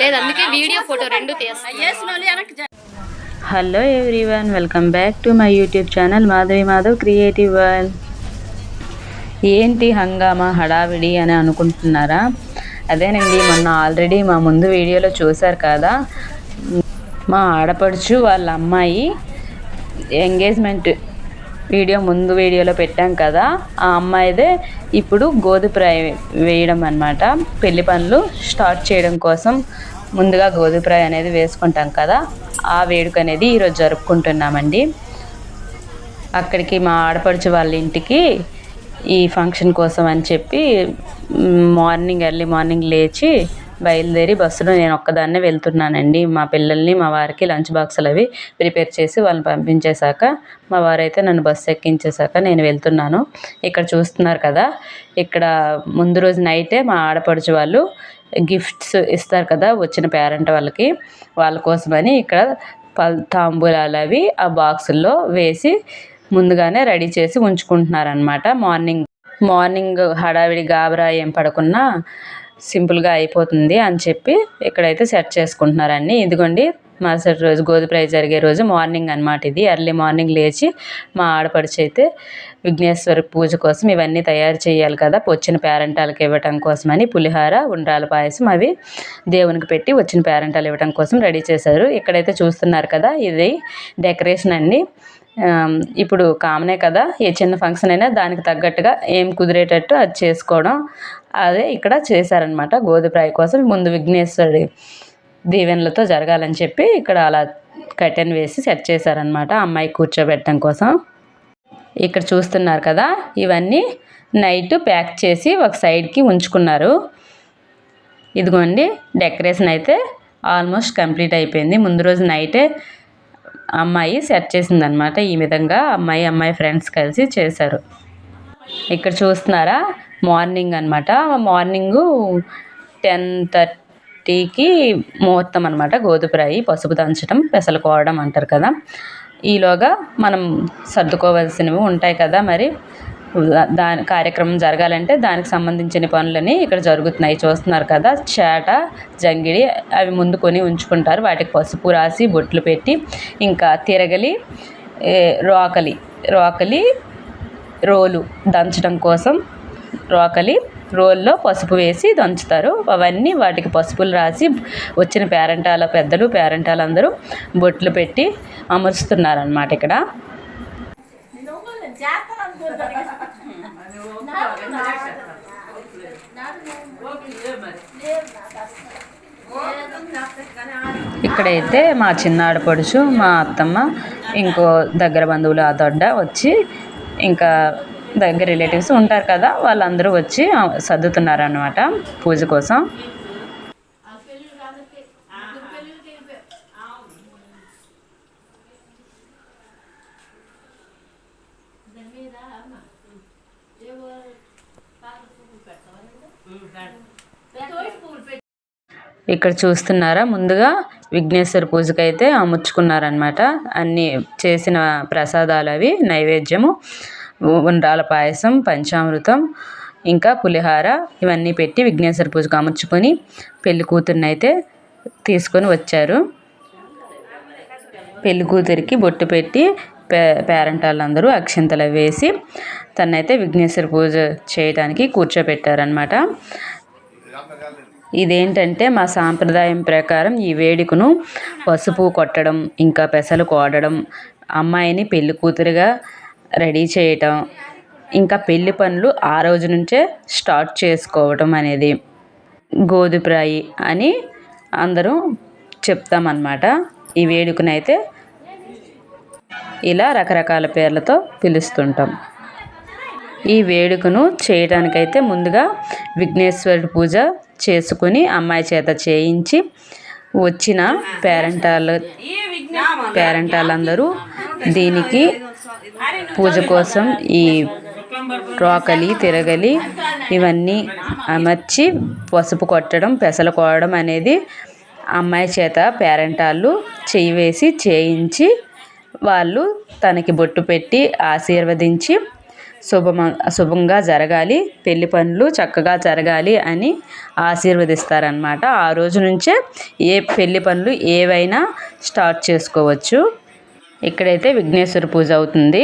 లేదు అందుకే video photo రెండు hello everyone welcome back to my YouTube channel Madhavi Madhav creative world ఏంటి హంగామా హడావిడి అని అనుకుంటున్నారా? అదేనండి మొన్న ఆల్రెడీ మా ముందు వీడియోలో చూశారు కదా? మా ఆడపడుచు వాళ్ళ అమ్మాయి ఎంగేజ్మెంట్ వీడియో ముందు వీడియోలో పెట్టాం కదా ఆ అమ్మాయిదే ఇప్పుడు గోధుప్రాయ వేయడం అనమాట పెళ్ళి పనులు స్టార్ట్ చేయడం కోసం ముందుగా గోధుప్రాయ అనేది వేసుకుంటాం కదా ఆ వేడుక అనేది ఈరోజు జరుపుకుంటున్నామండి. అక్కడికి మా ఆడపడుచు వాళ్ళ ఇంటికి ఈ ఫంక్షన్ కోసం అని చెప్పి మార్నింగ్ ఎర్లీ మార్నింగ్ లేచి బయలుదేరి బస్సులో నేను ఒక్కదాన్నే వెళ్తున్నానండి. మా పిల్లల్ని మా వారికి లంచ్ బాక్సులు అవి ప్రిపేర్ చేసి వాళ్ళని పంపించేశాక మా వారైతే నన్ను బస్సు ఎక్కించేశాక నేను వెళ్తున్నాను. ఇక్కడ చూస్తున్నారు కదా ఇక్కడ ముందు రోజు నైటే మా ఆడపడుచు వాళ్ళు గిఫ్ట్స్ ఇస్తారు కదా వచ్చిన పేరెంట్ వాళ్ళకి వాళ్ళ కోసమని ఇక్కడ పల్ తాంబూలాలు అవి ఆ బాక్సుల్లో వేసి ముందుగానే రెడీ చేసి ఉంచుకుంటున్నారనమాట మార్నింగ్ మార్నింగ్ హడావిడి గాబరా ఏం పడకున్నా సింపుల్గా అయిపోతుంది అని చెప్పి ఇక్కడైతే సెట్ చేసుకుంటున్నారండి. ఇదిగోండి మరుసటి రోజు గోధుమ ప్రైజ్ జరిగే రోజు మార్నింగ్ అనమాట ఇది. ఎర్లీ మార్నింగ్ లేచి మా ఆడపడుచు అయితే విఘ్నేశ్వర పూజ కోసం ఇవన్నీ తయారు చేయాలి కదా వచ్చిన పేరెంటాలకు ఇవ్వటం కోసమని పులిహార ఉండ్రాల పాయసం అవి దేవునికి పెట్టి వచ్చిన పేరెంటాలు ఇవ్వటం కోసం రెడీ చేశారు. ఇక్కడైతే చూస్తున్నారు కదా ఇది డెకరేషన్ అండి. ఇప్పుడు కామనే కదా ఏ చిన్న ఫంక్షన్ అయినా దానికి తగ్గట్టుగా ఏం కుదిరేటట్టు అది చేసుకోవడం అదే ఇక్కడ చేశారనమాట గోధుప్రాయ కోసం. ముందు విఘ్నేశ్వరుడి దీవెనలతో జరగాలని చెప్పి ఇక్కడ అలా కర్టెన్ వేసి సెట్ చేశారనమాట అమ్మాయి కూర్చోబెట్టడం కోసం. ఇక్కడ చూస్తున్నారు కదా ఇవన్నీ నైట్ ప్యాక్ చేసి ఒక సైడ్కి ఉంచుకున్నారు. ఇదిగోండి డెకరేషన్ అయితే ఆల్మోస్ట్ కంప్లీట్ అయిపోయింది. ముందు రోజు నైటే అమ్మాయి సెట్ చేసిందనమాట ఈ విధంగా అమ్మాయి అమ్మాయి ఫ్రెండ్స్ కలిసి చేశారు. ఇక్కడ చూస్తున్నారా? మార్నింగ్ అనమాట మార్నింగు టెన్ థర్టీకి ముహూర్తం అనమాట గోధుమరాయి పసుపు దంచడం పెసలుకోవడం అంటారు కదా. ఈలోగా మనం సర్దుకోవాల్సినవి ఉంటాయి కదా మరి. దాని కార్యక్రమం జరగాలంటే దానికి సంబంధించిన పనులని ఇక్కడ జరుగుతున్నాయి. చూస్తున్నారు కదా చేట జంగిడి అవి ముందు కొని ఉంచుకుంటారు. వాటికి పసుపు రాసి బొట్లు పెట్టి ఇంకా తిరగలి రోకలి రోకలి రోలు దంచడం కోసం రోకలి రోల్లో పసుపు వేసి దంచుతారు. అవన్నీ వాటికి పసుపులు రాసి వచ్చిన పేరెంటాల పెద్దలు పేరెంటాలు అందరూ బొట్లు పెట్టి అమరుస్తున్నారనమాట ఇక్కడ. ఇక్కడైతే మా చిన్న ఆడపడుచు మా అత్తమ్మ ఇంకో దగ్గర బంధువులు ఆ దొడ్డ వచ్చి ఇంకా దగ్గర రిలేటివ్స్ ఉంటారు కదా వాళ్ళందరూ వచ్చి సర్దుతున్నారు అనమాట పూజ కోసం. ఇక్కడ చూస్తున్నారా? ముందుగా విఘ్నేశ్వర పూజకైతే అమర్చుకున్నారనమాట అన్ని చేసిన ప్రసాదాలు అవి నైవేద్యము ఉండ్రాల పాయసం పంచామృతం ఇంకా పులిహార ఇవన్నీ పెట్టి విఘ్నేశ్వర పూజకు అమర్చుకొని పెళ్ళి కూతుర్ని అయితే తీసుకొని వచ్చారు. పెళ్ళి కూతురికి బొట్టు పెట్టి పే పేరెంట్ వాళ్ళందరూ అక్షింతలు వేసి తనైతే విఘ్నేశ్వర పూజ చేయడానికి కూర్చోబెట్టారనమాట ఇదేంటంటే మా సాంప్రదాయం ప్రకారం ఈ వేడుకను పసుపు కొట్టడం ఇంకా పెసలు కోడడం అమ్మాయిని పెళ్ళి కూతురుగా రెడీ చేయటం ఇంకా పెళ్ళి పనులు ఆ రోజు నుంచే స్టార్ట్ చేసుకోవటం అనేది గోధుప్రాయి అని అందరూ చెప్తామన్నమాట. ఈ వేడుకనైతే ఇలా రకరకాల పేర్లతో పిలుస్తుంటాం. ఈ వేడుకను చేయడానికైతే ముందుగా విఘ్నేశ్వరుడి పూజ చేసుకుని అమ్మాయి చేత చేయించి వచ్చిన పేరెంటాలు పేరెంటాలందరూ దీనికి పూజ కోసం ఈ రోకలి తిరగలి ఇవన్నీ అమర్చి పసుపు కొట్టడం పెసలు కోవడం అనేది అమ్మాయి చేత పేరెంటాళ్ళు చేయి వేసి చేయించి వాళ్ళు తనకి బొట్టు పెట్టి ఆశీర్వదించి శుభమ శుభంగా జరగాలి పెళ్ళి పనులు చక్కగా జరగాలి అని ఆశీర్వదిస్తారనమాట ఆ రోజు నుంచే ఏ పెళ్ళి పనులు ఏవైనా స్టార్ట్ చేసుకోవచ్చు. ఇక్కడైతే విఘ్నేశ్వర పూజ అవుతుంది.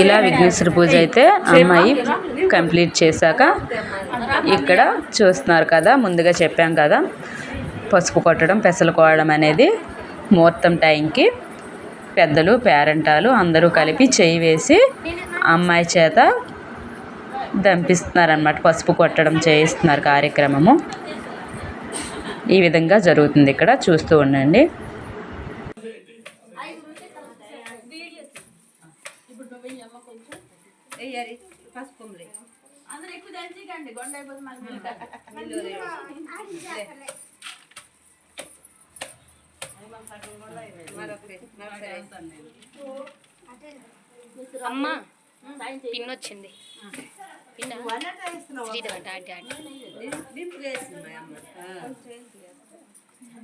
ఇలా విఘ్నేశ్వర పూజ అయితే అమ్మాయి కంప్లీట్ చేశాక ఇక్కడ చూస్తున్నారు కదా ముందుగా చెప్పాం కదా పసుపు కొట్టడం పెసలు కోవడం అనేది ముహూర్తం టైంకి పెద్దలు పేరెంటాలు అందరూ కలిపి చేయి వేసి అమ్మాయి చేత దంపిస్తున్నారనమాట పసుపు కొట్టడం చేయిస్తున్నారు కార్యక్రమము. ఈ విధంగా జరుగుతుంది. ఇక్కడ చూస్తూ ఉండండి. అమ్మ పిన్ వచ్చింది పిన్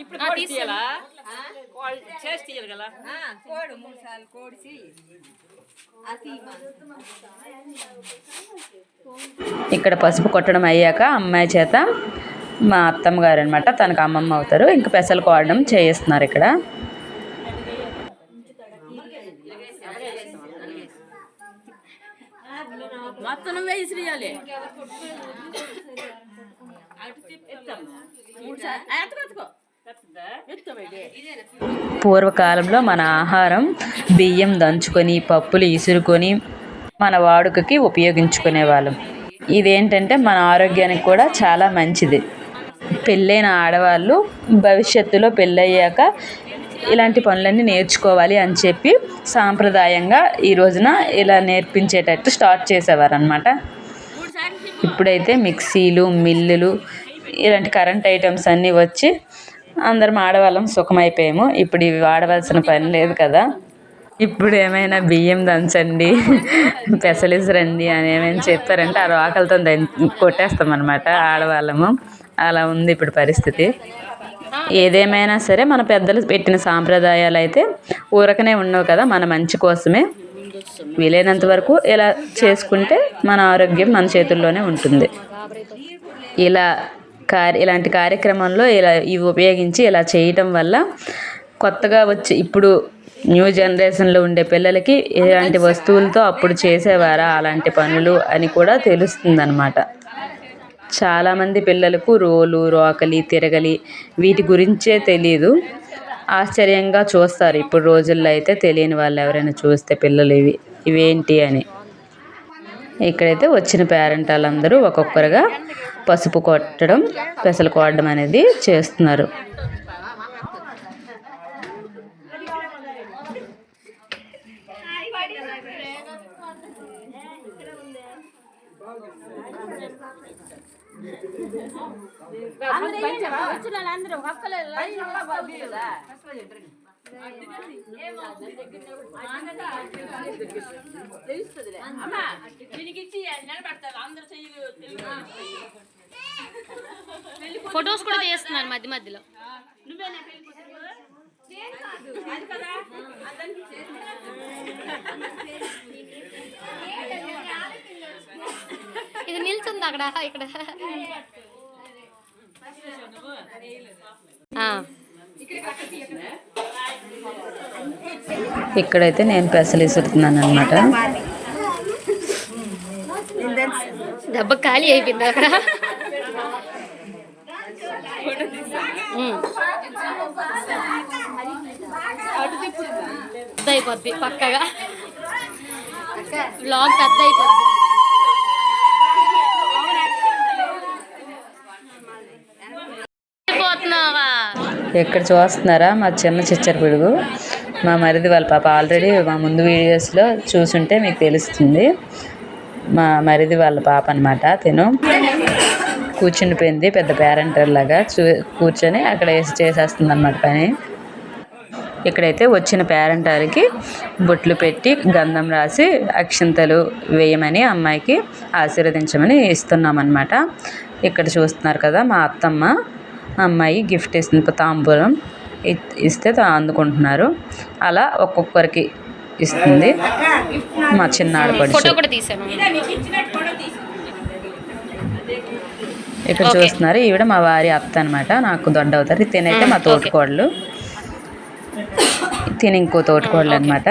ఇప్పుడు కోడి. తీయాలా? చేసి తీయాలి కదా. కోడు మూడు సార్లు ఇక్కడ పసుపు కొట్టడం అయ్యాక అమ్మాయి చేత మా అత్తమ్మ గారు అనమాట తనకు అమ్మమ్మ అవుతారు. ఇంకా పెసలు కోవడం చేయిస్తున్నారు ఇక్కడ. మొత్తం నువ్వే పూర్వకాలంలో మన ఆహారం బియ్యం దంచుకొని పప్పులు ఇసురుకొని మన వాడుకకి ఉపయోగించుకునేవాళ్ళం ఇదేంటంటే మన ఆరోగ్యానికి కూడా చాలా మంచిది. పెళ్ళైన ఆడవాళ్ళు భవిష్యత్తులో పెళ్ళయ్యాక ఇలాంటి పనులన్నీ నేర్చుకోవాలి అని చెప్పి సాంప్రదాయంగా ఈ రోజున ఇలా నేర్పించేటట్టు స్టార్ట్ చేసేవారు అనమాట ఇప్పుడైతే మిక్సీలు మిల్లులు ఇలాంటి కరెంట్ ఐటమ్స్ అన్నీ వచ్చి అందరం ఆడవాళ్ళం సుఖమైపోయాము. ఇప్పుడు ఇవి వాడవలసిన పని లేదు కదా. ఇప్పుడు ఏమైనా బియ్యం దంచండి పెసలిసరండి అని ఏమైనా చెప్పారంటే ఆ రోకలతో దం కొట్టేస్తాం అనమాట ఆడవాళ్ళము. అలా ఉంది ఇప్పుడు పరిస్థితి. ఏదేమైనా సరే మన పెద్దలు పెట్టిన సాంప్రదాయాలు అయితే ఊరకనే ఉండవు కదా మన మంచి కోసమే. వీలైనంత వరకు ఇలా చేసుకుంటే మన ఆరోగ్యం మన చేతుల్లోనే ఉంటుంది. ఇలా కార్య ఇలాంటి కార్యక్రమంలో ఇలా ఇవి ఉపయోగించి ఇలా చేయటం వల్ల కొత్తగా వచ్చి ఇప్పుడు న్యూ జనరేషన్లో ఉండే పిల్లలకి ఇలాంటి వస్తువులతో అప్పుడు చేసేవారా అలాంటి పనులు అని కూడా తెలుస్తుందన్నమాట. చాలామంది పిల్లలకు రోలు రోకలి తిరగలి వీటి గురించే తెలియదు ఆశ్చర్యంగా చూస్తారు. ఇప్పుడు రోజుల్లో అయితే తెలియని వాళ్ళు ఎవరైనా చూస్తే పిల్లలు ఇవి ఇవేంటి అని. ఇక్కడైతే వచ్చిన పేరెంట్ వాళ్ళందరూ ఒక్కొక్కరుగా పసుపు కొట్టడం పెసలు కొట్టడం అనేది చేస్తున్నారు. అందరూ అందరూ ఫొటోస్ కూడా తీస్తున్నారు మధ్య మధ్యలో. నువ్వేనా ఇది నిల్చుంది అక్కడ ఇక్కడ. ఆ, ఇక్కడైతే నేను పెసలు ఇసురుతున్నాను అనమాట దెబ్బ ఖాళీ అయిపోయింది అక్కడ. పెద్ద అయిపోద్ది పక్కగా. బ్లాగ్ పెద్ద అయిపోద్ది. ఇక్కడ చూస్తున్నారా? మా చిన్న చిచ్చర పిడుగు. మా మరిది వాళ్ళ పాప ఆల్రెడీ మా ముందు వీడియోస్లో చూసుంటే మీకు తెలుస్తుంది. మా మరిది వాళ్ళ పాప అనమాట తిను కూర్చుండిపోయింది పెద్ద పేరెంటర్ లాగా చూ కూర్చొని అక్కడ వేసి చేసేస్తుంది అనమాట పని. ఇక్కడైతే వచ్చిన పేరెంటాలకి బొట్లు పెట్టి గంధం రాసి అక్షింతలు వేయమని అమ్మాయికి ఆశీర్వదించమని ఇస్తున్నామన్నమాట. ఇక్కడ చూస్తున్నారు కదా మా అత్తమ్మ. అమ్మాయి గిఫ్ట్ ఇస్తుంది తాంబూలం ఇస్తే అందుకుంటున్నారు. అలా ఒక్కొక్కరికి ఇస్తుంది. మా చిన్న ఆడపడుచు ఇక్కడ. చూస్తున్నారు ఈవిడ మా వారి అత్త అనమాట నాకు దొడ్డ అవుతారు. తినైతే మా తోటికోడలు తిని ఇంకో తోటికోడలు అనమాట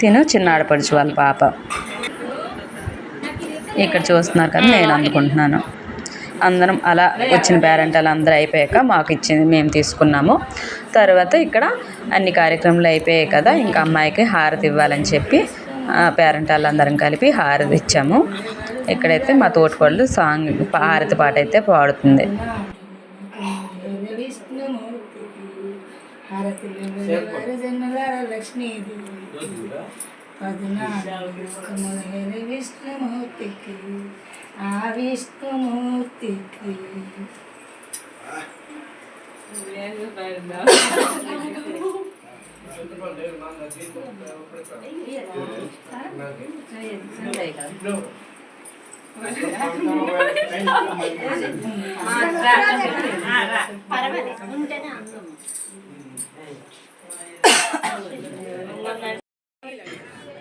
తిను చిన్న ఆడపడుచు వాళ్ళ పాప. ఇక్కడ చూస్తున్నారు కదా నేను అందుకుంటున్నాను. అందరం అలా వచ్చిన పేరెంటాలు అందరూ అయిపోయాక మాకు ఇచ్చింది మేము తీసుకున్నాము. తర్వాత ఇక్కడ అన్ని కార్యక్రమాలు అయిపోయాయి కదా ఇంకా అమ్మాయికి హారతి ఇవ్వాలని చెప్పి పేరెంటాలు అందరం కలిపి హారతి ఇచ్చాము. ఇక్కడైతే మా తోటికోళ్ళు సాంగ్ హారతి పాట అయితే పాడుతుంది. పద్నాలుగు విష్ణుమూర్తికి ఆ విష్ణుమూర్తికి.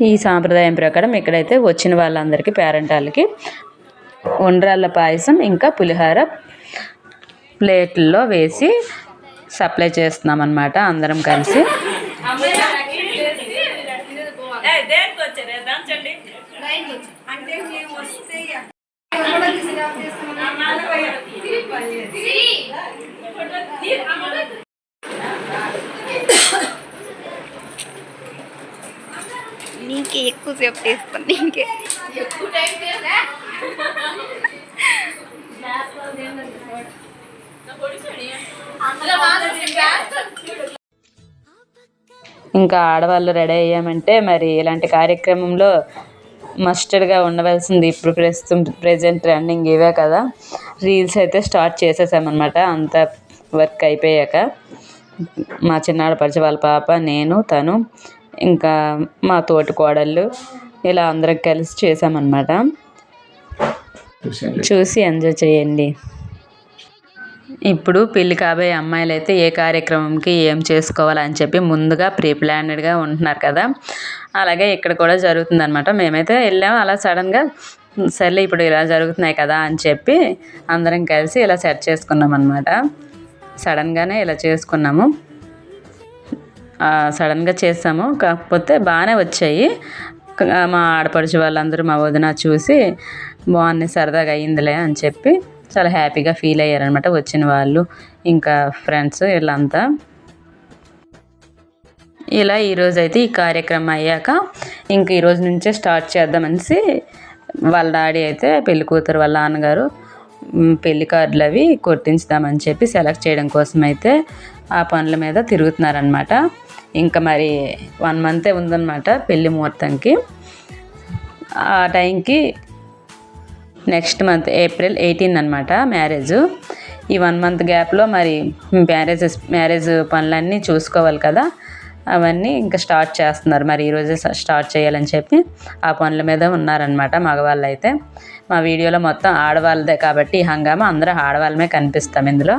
ఈ సాంప్రదాయం ప్రకారం ఇక్కడైతే వచ్చిన వాళ్ళందరికీ పేరెంటాలకి ఉండ్రాళ్ళ పాయసం ఇంకా పులిహోర ప్లేట్లలో వేసి సప్లై చేస్తున్నాం అనమాట అందరం కలిసి. మేము వస్తే నీకే. ఎక్కువసేపు తీస్తాను నీకే ఇంకా ఆడవాళ్ళు రెడీ అయ్యామంటే మరి ఇలాంటి కార్యక్రమంలో మస్టర్డ్గా ఉండవలసింది ఇప్పుడు ప్రస్తుతం ప్రజెంట్ రన్నింగ్ ఇవే కదా. రీల్స్ అయితే స్టార్ట్ చేసేసామన్నమాట. అంత వర్క్ అయిపోయాక మా చిన్నాడు పరిచయ వాళ్ళ పాప నేను తను ఇంకా మా తోటి కోడళ్ళు ఇలా అందరం కలిసి చేసామన్నమాట. చూసి ఎంజాయ్ చేయండి. ఇప్పుడు పెళ్ళి కాబోయే అమ్మాయిలు అయితే ఏ కార్యక్రమంకి ఏం చేసుకోవాలని చెప్పి ముందుగా ప్రీ ప్లానెడ్గా ఉంటున్నారు కదా. అలాగే ఇక్కడ కూడా జరుగుతుంది అనమాట మేమైతే వెళ్ళాము అలా సడన్గా సర్లే ఇప్పుడు ఇలా జరుగుతున్నాయి కదా అని చెప్పి అందరం కలిసి ఇలా సెట్ చేసుకున్నాం అనమాట సడన్గానే ఇలా చేసుకున్నాము. సడన్గా చేసాము. కాకపోతే బాగానే వచ్చాయి. మా ఆడపడుచు వాళ్ళందరూ మా వదిన చూసి బాగున్నాయి సరదాగా అయ్యిందిలే అని చెప్పి చాలా హ్యాపీగా ఫీల్ అయ్యారనమాట వచ్చిన వాళ్ళు ఇంకా ఫ్రెండ్స్ వీళ్ళంతా. ఇలా ఈరోజు అయితే ఈ కార్యక్రమం అయ్యాక ఇంక ఈరోజు నుంచే స్టార్ట్ చేద్దామనేసి వాళ్ళ డాడీ అయితే పెళ్ళి కూతురు వాళ్ళ నాన్నగారు పెళ్ళి కార్డులు అవి కొట్టించుదామని చెప్పి సెలెక్ట్ చేయడం కోసం అయితే ఆ పనుల మీద తిరుగుతున్నారనమాట ఇంకా మరి వన్ మంతే ఉందన్నమాట పెళ్ళి ముహూర్తంకి. ఆ టైంకి నెక్స్ట్ మంత్ ఏప్రిల్ ఎయిటీన్ అనమాట మ్యారేజ్. ఈ వన్ మంత్ గ్యాప్లో మరి మ్యారేజెస్ మ్యారేజ్ పనులన్నీ చూసుకోవాలి కదా. అవన్నీ ఇంకా స్టార్ట్ చేస్తున్నారు. మరి ఈరోజే స్టార్ట్ చేయాలని చెప్పి ఆ పనుల మీద ఉన్నారనమాట మగవాళ్ళు అయితే మా వీడియోలో మొత్తం ఆడవాళ్ళదే కాబట్టి ఈ హంగామా అందరూ ఆడవాళ్ళమే కనిపిస్తాం ఇందులో.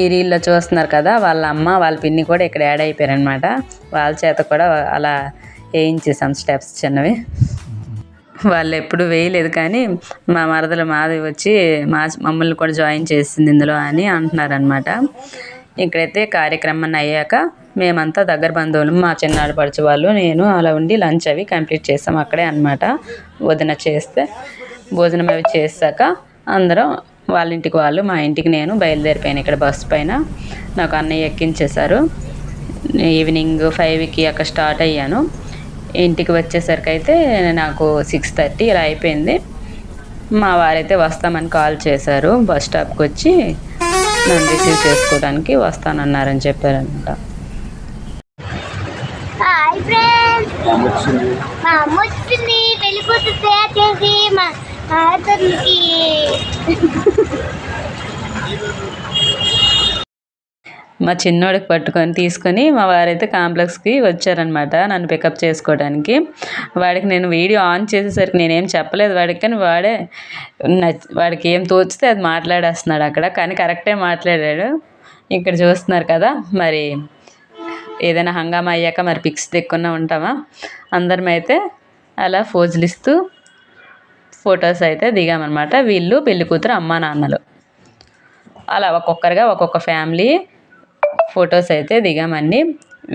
ఈ రీల్లో చూస్తున్నారు కదా వాళ్ళ అమ్మ వాళ్ళ పిన్ని కూడా ఇక్కడ యాడ్ అయిపోయారనమాట వాళ్ళ చేత కూడా అలా వేయించేసాం స్టెప్స్ చిన్నవి. వాళ్ళు ఎప్పుడు వేయలేదు కానీ మా మరదలు మాది వచ్చి మా మమ్మల్ని కూడా జాయిన్ చేసింది ఇందులో అని అంటున్నారనమాట ఇక్కడైతే కార్యక్రమం అయ్యాక మేమంతా దగ్గర బంధువులు మా చిన్నాడు పడిచే వాళ్ళు నేను అలా ఉండి లంచ్ అవి కంప్లీట్ చేసాం అక్కడే అనమాట వదిన చేస్తే భోజనం అవి చేశాక అందరం వాళ్ళ ఇంటికి వాళ్ళు మా ఇంటికి నేను బయలుదేరిపోయాను ఇక్కడ బస్సు పైన. నాకు అన్నయ్య ఎక్కించేశారు. ఈవినింగ్ ఫైవ్కి అక్కడ స్టార్ట్ అయ్యాను. ఇంటికి వచ్చేసరికి అయితే నాకు సిక్స్ థర్టీ ఇలా అయిపోయింది. మా వారైతే వస్తామని కాల్ చేశారు. బస్ స్టాప్కి వచ్చి నన్ను రిసీవ్ చేసుకోవడానికి వస్తానన్నారని చెప్పారనమాట మా అమ్మ వచ్చింది. చేసి మా మా చిన్నోడికి పట్టుకొని తీసుకొని మా వారైతే కాంప్లెక్స్కి వచ్చారనమాట నన్ను పికప్ చేసుకోవడానికి. వాడికి నేను వీడియో ఆన్ చేసేసరికి నేనేం చెప్పలేదు వాడికి కానీ వాడే వాడికి ఏం తోచితే అది మాట్లాడేస్తున్నాడు అక్కడ కానీ కరెక్టే మాట్లాడాడు. ఇక్కడ చూస్తున్నారు కదా మరి ఏదైనా హంగామా అయ్యాక మరి పిక్స్ తెక్కున్నా ఉంటామా? అందరం అయితే అలా ఫోజులు ఇస్తూ ఫొటోస్ అయితే దిగామన్నమాట వీళ్ళు పెళ్ళి కూతురు అమ్మా నాన్నలు. అలా ఒక్కొక్కరుగా ఒక్కొక్క ఫ్యామిలీ ఫొటోస్ అయితే దిగామండి.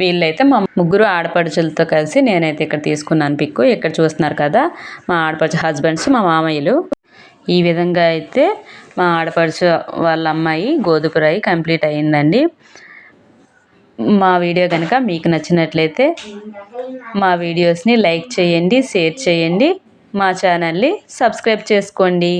వీళ్ళైతే మా ముగ్గురు ఆడపడుచులతో కలిసి నేనైతే ఇక్కడ తీసుకున్నాను పిక్ ఇక్కడ చూస్తున్నారు కదా మా ఆడపడుచు హస్బెండ్స్ మా మామయ్యలు. ఈ విధంగా అయితే మా ఆడపడుచు వాళ్ళ అమ్మాయి గోధుపురాయి కంప్లీట్ అయ్యిందండి. మా వీడియో కనుక మీకు నచ్చినట్లయితే మా వీడియోస్ని లైక్ చేయండి షేర్ చేయండి. మా ఛానల్ని సబ్స్క్రైబ్ చేసుకోండి.